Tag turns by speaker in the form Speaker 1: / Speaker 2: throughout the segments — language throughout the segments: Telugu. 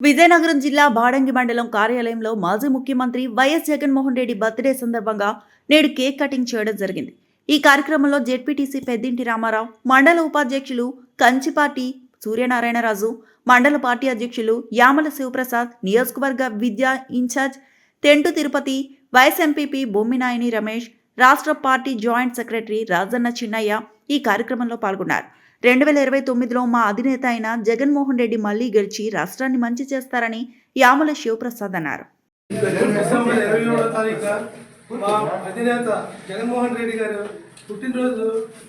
Speaker 1: విజయనగరం జిల్లా బాడంగి మండలం కార్యాలయంలో మాజీ ముఖ్యమంత్రి వైఎస్ జగన్మోహన్ రెడ్డి బర్త్డే సందర్భంగా నేడు కేక్ కటింగ్ చేయడం జరిగింది. ఈ కార్యక్రమంలో జెడ్పీటీసీ పెద్దింటి రామారావు మండల ఉపాధ్యక్షులు కంచిపాటి సూర్యనారాయణరాజు మండల పార్టీ అధ్యక్షులు యామల శివప్రసాద్ నియోజకవర్గ విద్యా incharge Tentu Tirupati YS MPP Bomminayani Ramesh రాష్ట్ర party joint secretary Rajanna Chinnayya ఈ కార్యక్రమంలో పాల్గొన్నారు. రెండు వేల ఇరవై తొమ్మిదిలో మా అధినేత అయిన జగన్మోహన్ రెడ్డి మళ్ళీ గెలిచి రాష్ట్రాన్ని మంచి చేస్తారని యామల శివప్రసాద్ అన్నారు.
Speaker 2: మా అధినేత జగన్మోహన్ రెడ్డి గారు పుట్టినరోజు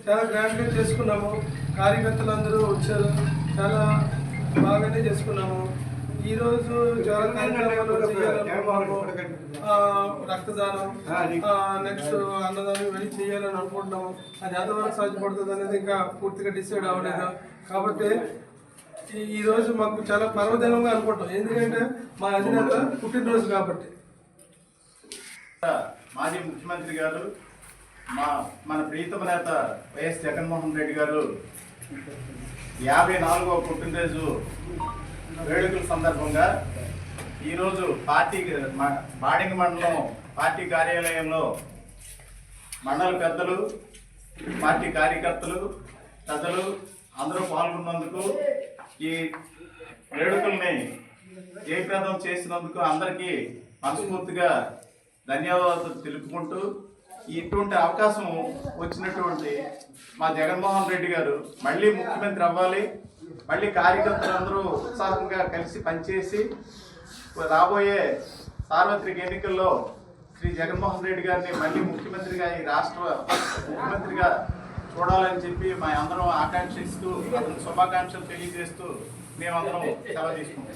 Speaker 2: చాలా గ్రాండ్గా చేసుకున్నాము. కార్యకర్తలు అందరూ వచ్చారు. చాలా బాగానే చేసుకున్నాము. ఈరోజు రక్తదానం నెక్స్ట్ అన్నదానం ఇవన్నీ చేయాలని అనుకుంటున్నాము. అది ఎంతవరకు సాధ్యపడుతుంది అనేది ఇంకా పూర్తిగా డిసైడ్ అవ్వలేదు. కాబట్టి ఈ- ఈ రోజు మాకు చాలా పర్వదినంగా అనుకుంటాం ఎందుకంటే మా అధినేత పుట్టినరోజు కాబట్టి.
Speaker 3: మాజీ ముఖ్యమంత్రి గారు మా మన ప్రీతమ నేత వైఎస్ జగన్మోహన్ రెడ్డి గారు యాభై నాలుగవ పుట్టినరోజు వేడుకల సందర్భంగా ఈరోజు పార్టీ మా- బాడింగ మండలం పార్టీ కార్యాలయంలో మండల పెద్దలు పార్టీ కార్యకర్తలు పెద్దలు అందరూ పాల్గొన్నందుకు ఈ వేడుకల్ని జయప్రదం చేసినందుకు అందరికీ మనస్ఫూర్తిగా ధన్యవాదాలు తెలుపుకుంటూ ఇటువంటి అవకాశం వచ్చినటువంటి మా జగన్మోహన్ రెడ్డి గారు మళ్ళీ ముఖ్యమంత్రి అవ్వాలి మళ్ళీ కార్యకర్తలందరూ ఉత్సాహంగా కలిసి పనిచేసి రాబోయే సార్వత్రిక ఎన్నికల్లో శ్రీ జగన్మోహన్ రెడ్డి గారిని మళ్ళీ ముఖ్యమంత్రిగా ఈ రాష్ట్ర ముఖ్యమంత్రిగా చూడాలని చెప్పి మా అందరం ఆకాంక్షిస్తూ అతను శుభాకాంక్షలు తెలియజేస్తూ మేమందరం సెలవు తీసుకుంటాం